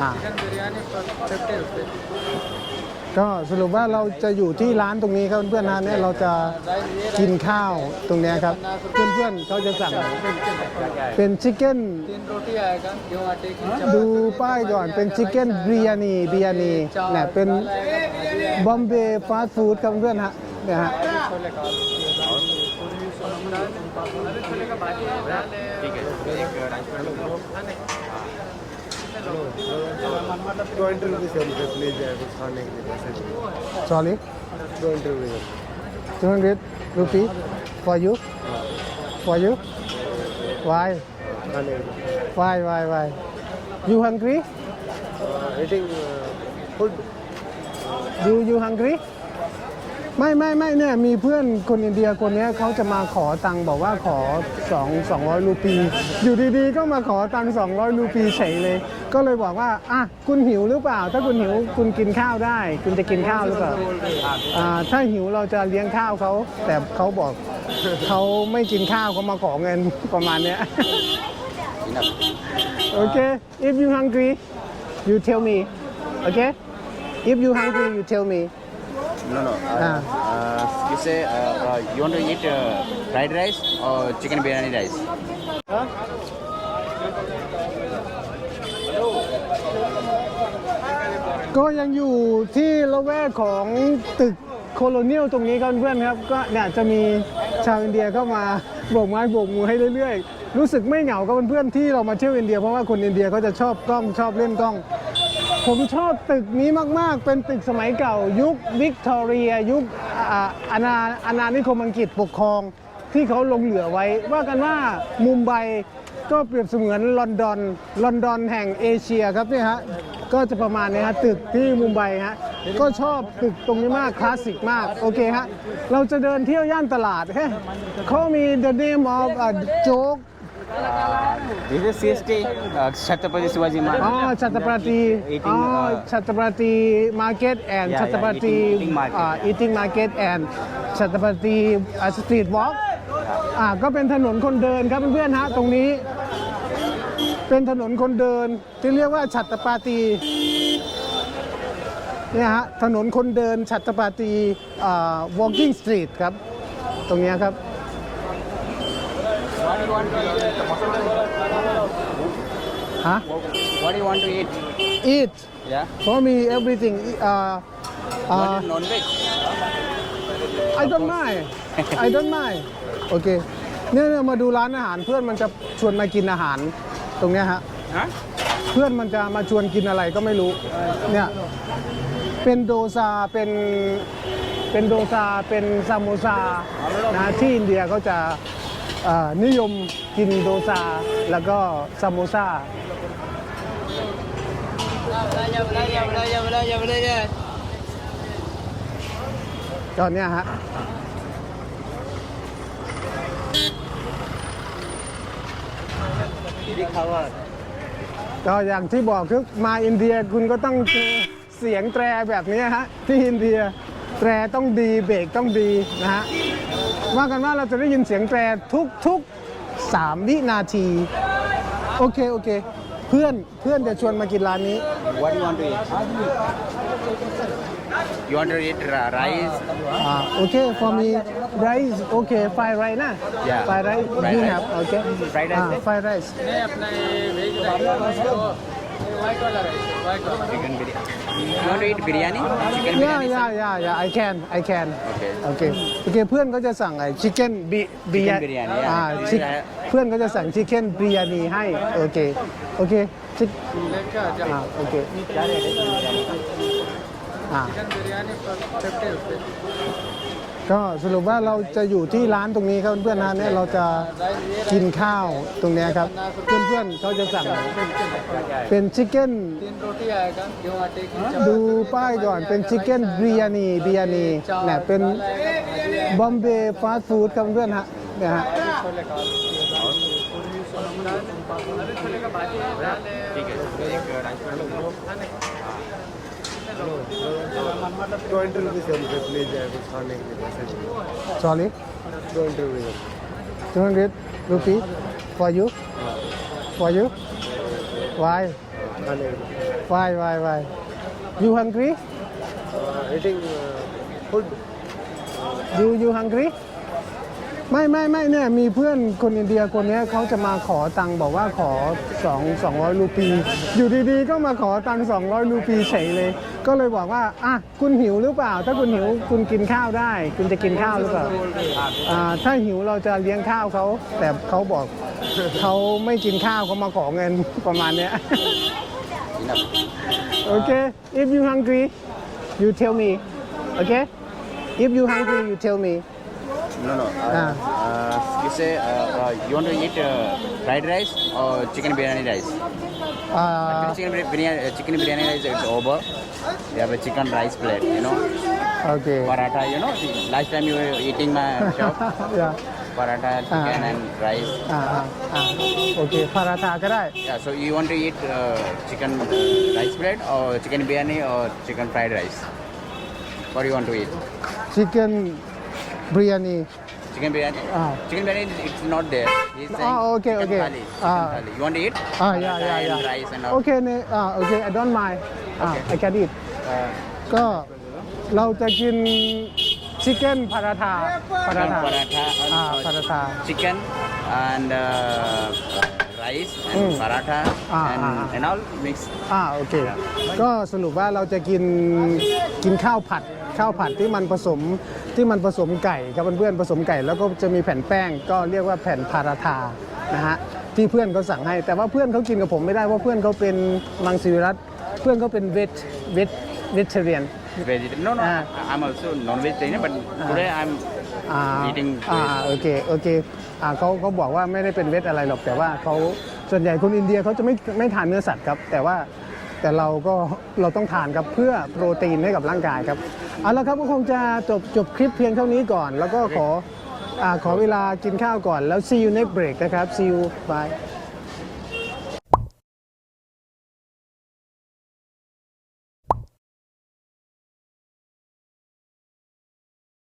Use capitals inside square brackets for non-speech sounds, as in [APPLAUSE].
อ่า चिकन biryani fifty rupees ก็สรุปว่าเราจะอยู่ที่ร้านตรงนี้ครับเพื่อนๆนะเนี่ยเราจะกินข้าวตรงเนี้ยครับ เพื่อนๆเขาจะสั่งเป็นชิคเก้น तीन रोटी आएगा you are taking ดูป้ายก่อนเป็นชิคเก้นบริยานีบริยานีเนี่ยเป็นบอมเบย์ฟาสต์ฟู้ดครับเพื่อนๆฮะเนี่ยฮะ छोले का अरे छोले का भाजी है ठीक है ट्वेंटी रुपीज़ है मुझे प्लीज है कुछ खाने के लिए पैसे sorry twenty rupees 200 rupees for you for you why खाने के लिए why why why you hungry eating food you you hungry ไม่ไม่ไม่เนี่ยมีเพื่อนคนอินเดียคนเนี้ยเขาจะมาขอตังค์บอกว่าขอ2 200รูปี อยู่ดีๆ ก็มาขอตังค์200รูปีเฉยเลย ก็เลยบอกว่าอะคุณหิวหรือเปล่า ถ้าคุณหิวคุณกินข้าวได้ คุณจะกินข้าวหรือเปล่าอ่าถ้าหิวเราจะเลี้ยงข้าวเขาแต่เขาบอกเขาไม่กินข้าวเขามาขอเงินประมาณเนี้ยโอเค if you hungry you tell me okay if you hungry you tell me No, no. Uh, Ah. uh, you say uh, uh, you want to eat uh, fried rice or chicken biryani rice? ก็ยังอยู่ที่ละแวกของตึกโคโลเนียลตรงนี้ครับเพื่อนๆครับ ก็เนี่ยจะมีชาวอินเดียเข้ามาโบกไม้โบกมือให้เรื่อยๆ รู้สึกไม่เหงากับเพื่อนๆที่เรามาเที่ยวอินเดียเพราะว่าคนอินเดียเขาจะชอบกล้องชอบเล่นกล้อง ผมชอบตึกนี้มาก ๆ เป็นตึกสมัยเก่า ยุควิกตอเรีย ยุคอาณาอาณานิคมอังกฤษปกครองที่เขาลงเหลือไว้ ว่ากันว่ามุมไบก็เปรียบเสมือนลอนดอน ลอนดอนแห่งเอเชียครับเนี่ยฮะ ก็จะประมาณนี้ฮะตึกที่มุมไบฮะ ก็ชอบตึกตรงนี้มาก คลาสสิกมาก โอเคฮะ เราจะเดินเที่ยวย่านตลาดเฮ้เขามี the name of uh, joke This is CST, uh, Chhatrapati Shivaji อ๋อ Maharaj. ชัตปราตี Eating, อ๋อ uh, ชัตปราตีมาร์เก็ตแอนด์ Yeah, ชัตปราตี yeah, eating- eating market. อ่า eating market and ชัตปราตีสตรีทวอล์กอ่าก็เป็นถนนคนเดินครับเพื่อนๆฮะตรงนี้ เป็นถนนคนเดินที่เรียกว่าชัตปราตีเนี่ยฮะถนนคนเดินชัตปราตีอ่า walking street ครับ ตรงเนี้ยครับ ฮะ What do you want to eat? eat Yeah. for me everything uh, What uh, is non-veg? I don't mind I don't mind โอเคเนี่ยเนี่ยมาดูร้านอาหารเพื่อนมันจะชวนมากินอาหารตรงเนี้ยฮะ Huh? เพื่อนมันจะมาชวนกินอะไรก็ไม่รู้ เนี่ย เป็นโดซา เป็น เป็นโดซา เป็นซามโมซา นะที่อินเดียเขาจะเอ่อ นิยมกินโดซาแล้วก็ซามโมซาก็เนี่ยฮะก็อย่างที่บอกคือมาอินเดียคุณก็ต้องเจอเสียงแตรแบบนี้ฮะที่อินเดียแตรต้องดีเบรกต้องดีนะฮะ ว่ากันว่าเราจะได้ยินเสียงแตรทุกทุกๆสามวินาที โอเค โอเค เพื่อนเพื่อนจะชวนมากินร้านนี้ What do you want to eat? You want to eat ra- rice? อ่าโอเค for me rice โอเค fried rice นะ Yeah. fried rice Fried you rice. have โอเค Fried rice อ่า है? fried rice Chicken biryani. You want to eat biryani? Chicken Yeah, biryani. yeah, yeah, yeah. I can, I can. Okay. Okay. โอเคเพื่อนก็จะสั่งไอ้ชิคเก้นบี Chicken biryani, yeah. อ่า chick- เพื่อนก็จะสั่งชิคเก้นบิยานีให้ โอเค โอเคชิคอ่าโอเคอ่า ก็สรุปว่าเราจะอยู่ที่ร้านตรงนี้ครับเพื่อนๆนะเนี่ยเราจะกินข้าวตรงเนี้ยครับเพื่อนๆเขาจะสั่งเป็นชิคเก้น तीन रोटी आएगा you are taking ดูป้ายก่อนเป็นชิคเก้นบริยานีบริยานีเนี่ยเป็นบอมเบย์ฟาสต์ฟู้ดครับเพื่อนๆฮะเนี่ยฮะ छोले का अरे छोले का भाजी है ठीक है ट्वेंटी रुपीज़ है मुझे प्लीज है कुछ खाने के लिए पैसे sorry twenty rupees 200 rupees for you for you why खाने के लिए why why why you hungry uh, eating uh, ไม่ไม่ไม่เนี่ยมีเพื่อนคนอินเดียคนเนี้ยเขาจะมาขอตังค์บอกว่าขอ2 200รูปี อยู่ดีๆ ก็มาขอตังค์200รูปีเฉยเลย ก็เลยบอกว่าอะคุณหิวหรือเปล่า ถ้าคุณหิวคุณกินข้าวได้ คุณจะกินข้าวหรือเปล่าอ่าถ้าหิวเราจะเลี้ยงข้าวเขาแต่เขาบอกเขาไม่กินข้าวเขามาขอเงินประมาณเนี้ย Enough. okay if you hungry you tell me okay if you hungry you tell me No, no. Uh, ah. uh, you say uh, uh, you want to eat uh, fried rice or chicken biryani rice? Uh, chicken, biryani, uh, chicken biryani rice is over. We have a chicken rice plate, you know. Okay. Paratha, you know. Last time you were eating my [LAUGHS] shop. yeah. Paratha, ah. chicken uh, and rice. Uh, uh. Okay, paratha, right? Yeah, so you want to eat uh, chicken rice plate or chicken biryani or chicken fried rice? What do you want to eat? Chicken คเก้นบริยานี Chicken biryani? Ah. Chicken biryani, it's not there. He's saying Ah, okay, chicken okay. thali, chicken Ah. thali. You want to eat? อ่า yeah Paratha yeah and yeah rice and all. โอเคเนี่ยอ่าโอเค I don't mind อ่า I can eat Uh, ก็เราจะกินชิคเก้นพาราทาพารา chicken ทา paratha, อ่า uh, พาราทา chicken and uh, rice and Mm. paratha Ah, and, ah, ah. and all mix. อ่าโอเค ก็สรุปว่าเราจะกินกินข้าวผัด ข้าวผัดที่มันผสมที่มันผสมไก่ครับเพื่อนๆผสมไก่ แล้วก็จะมีแผ่นแป้ง ก็เรียกว่าแผ่นพาราทานะฮะที่เพื่อนเขาสั่งให้ แต่ว่าเพื่อนเขากินกับผมไม่ได้เพราะเพื่อนเขาเป็นมังสวิรัตเพื่อนเขาเป็นเวทเวทเวทเรียน Vegetarian. No, no, Ah. I'm also non-vegetarian, but today I'm อ่า eating อ่า veg. โอเค โอเค อ่าเขาเขาบอกว่าไม่ได้เป็นเวทอะไรหรอก แต่ว่าเขาส่วนใหญ่คนอินเดียเขาจะไม่ไม่ทานเนื้อสัตว์ครับ แต่ว่าแต่เราก็เราต้องทานครับเพื่อโปรตีนให้กับร่างกายครับเอาละครับก็คงจะจบจบคลิปเพียงเท่านี้ก่อน แล้วก็ขออ่าขอเวลากินข้าวก่อนแล้ว see you next break นะครับ see you bye